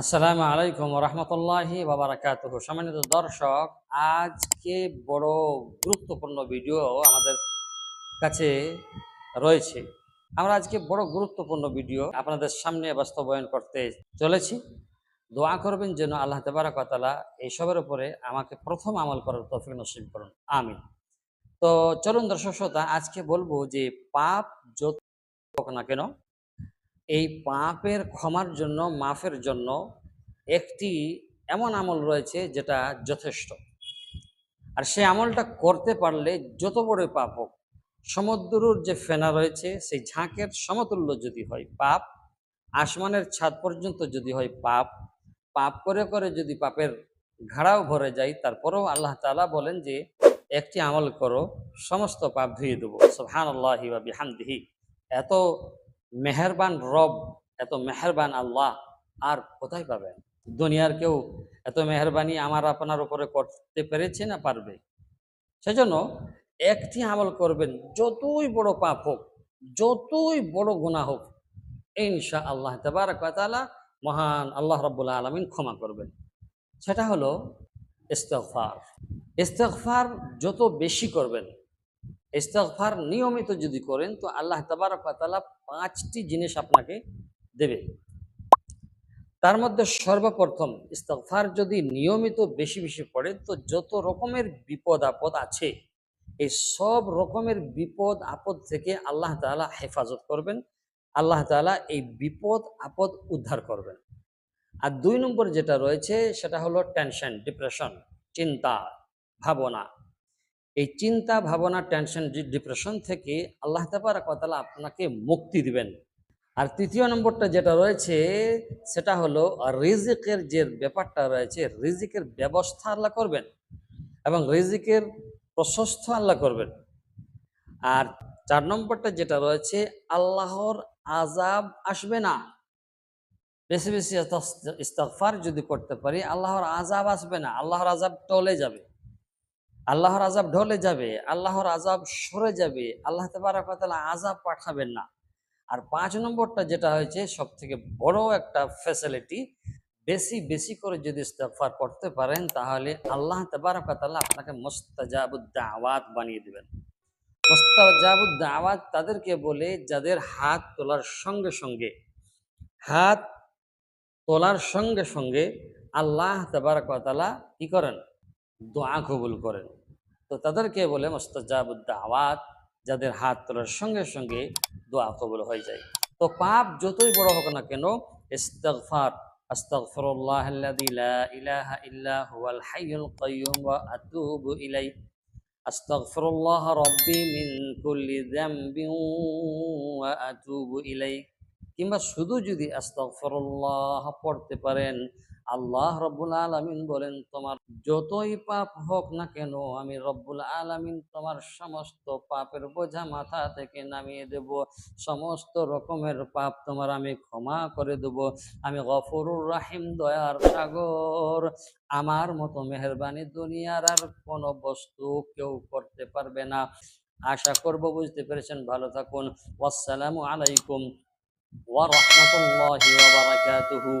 আসসালামু আলাইকুম রহমতুল্লাহি বাবারাকাত সম্মানিত দর্শক, আজকে বড় গুরুত্বপূর্ণ ভিডিও আমাদের কাছে রয়েছে। আমরা আজকে বড় গুরুত্বপূর্ণ ভিডিও আপনাদের সামনে বাস্তবায়ন করতে চলেছি। দোয়া করবেন যেন আল্লাহ তেবারকতালা এইসবের উপরে আমাকে প্রথম আমল করার তৌফিক নসিব করুন। আমিন। তো চলুন দর্শক শ্রোতা, আজকে বলব যে পাপ যত না কেন এই পাপের ক্ষমার জন্য, মাফের জন্য একটি এমন আমল রয়েছে যেটা যথেষ্ট। আর সেই আমলটা করতে পারলে যত বড় পাপ হোক, সমুদ্রর যে ফেনা রয়েছে, সেই ঝাঁকের সমতুল্য যদি হয় পাপ, আসমানের ছাদ পর্যন্ত যদি হয় পাপ পাপ করে করে যদি পাপের ঘাড়াও ভরে যায়, তারপরেও আল্লাহ তালা বলেন যে, একটি আমল করো, সমস্ত পাপ ধুয়ে দেবো। সুবহান আল্লাহি বা বিহামদিহি। এত মেহেরবান রব, এত মেহেরবান আল্লাহ, আর কোথায় পাবেন? দুনিয়ার কেউ এত মেহরবানি আমার আপনার উপরে করতে পেরেছে না পারবে? সেজন্য একটি আমল করবেন, যতই বড় পাপ হোক, যতই বড় গুণা হোক ইনশা আল্লাহ তালা মহান আল্লাহ রব্বুল্লাহ আলমিন ক্ষমা করবেন। সেটা হলো ইস্তফার ইস্তফার যত বেশি করবেন ইস্তফার নিয়মিত যদি করেন, তো আল্লাহ তাবারকাতালা পাঁচটি জিনিস আপনাকে দেবে। তার মধ্যে সর্বপ্রথম ইস্তফার যদি নিয়মিত বেশি বেশি পড়ে তো যত রকমের বিপদ আপদ আছে, এই সব রকমের বিপদ আপদ থেকে আল্লাহ তাআলা হেফাজত করবেন। আল্লাহ তাআলা এই বিপদ আপদ উদ্ধার করবেন। আর দুই নম্বর যেটা রয়েছে, সেটা হলো টেনশন, ডিপ্রেশন, চিন্তা, ভাবনা। এই চিন্তা, ভাবনা টেনশন ডিপ্রেশন থেকে আল্লাহ তাবারাকাতালা আপনাকে মুক্তি দিবেন। আর তৃতীয় নম্বরটা যেটা রয়েছে, সেটা হলো রিজিকের যে ব্যাপারটা রয়েছে, রিজিকের ব্যবস্থা আল্লাহ করবেন এবং রিজিকের প্রশস্ত আল্লাহ করবেন। আর চার নম্বরটা যেটা রয়েছে, আল্লাহর আজাব আসবে না। বেশি বেশি ইস্তফার যদি করতে পারি, আল্লাহর আজাব আসবে না, আল্লাহর আজাব টলে যাবে। আল্লাহর আজাব ঢলে যাবে, আল্লাহর আজাব সরে যাবে, আল্লাহ তালা আজাব পাঠাবেন না। আর পাঁচ নম্বরটা যেটা হয়েছে সব থেকে বড় একটা ফ্যাসিলিটি বেশি বেশি করে যদি ইস্তফার করতে পারেন, তাহলে আল্লাহ তাবারকাতাল্লাহ আপনাকে মোস্তাজাবুদ্দাওয়াত বানিয়ে দেবেন। মোস্তাজাবুদ্দাওয়াত তাদেরকে বলে যাদের হাত তোলার সঙ্গে সঙ্গে, হাত তোলার সঙ্গে সঙ্গে আল্লাহ তাবারকাতাল্লাহ কি করেন? দোয়া কবুল করেন। তো তাদেরকে বলে মোস্তাজাবুদ্দাওয়াত যাদের হাত তোলার সঙ্গে সঙ্গে দোয়া কবুল হয়ে যায়। তো পাপ যতই বড় হোক না কেন ইলাইহি। কিংবা শুধু যদি আস্তাগফিরুল্লাহ পড়তে পারেন আল্লাহ রব্বুল আলমিন বলেন, তোমার যতই পাপ হোক না কেন, আমি রব্বুল আলমিন তোমার সমস্ত পাপের বোঝা মাথা থেকে নামিয়ে দেব। সমস্ত রকমের পাপ তোমার আমি ক্ষমা করে দেব। আমি গফরুর রাহিম, দয়ার সাগর। আমার মতো মেহরবানি দুনিয়ার আর কোনো বস্তু কেউ করতে পারবে না। আশা করব বুঝতে পেরেছেন। ভালো থাকুন। আসসালামু আলাইকুম ওয়া রাহমাতুল্লাহি ওয়া বারাকাতুহু।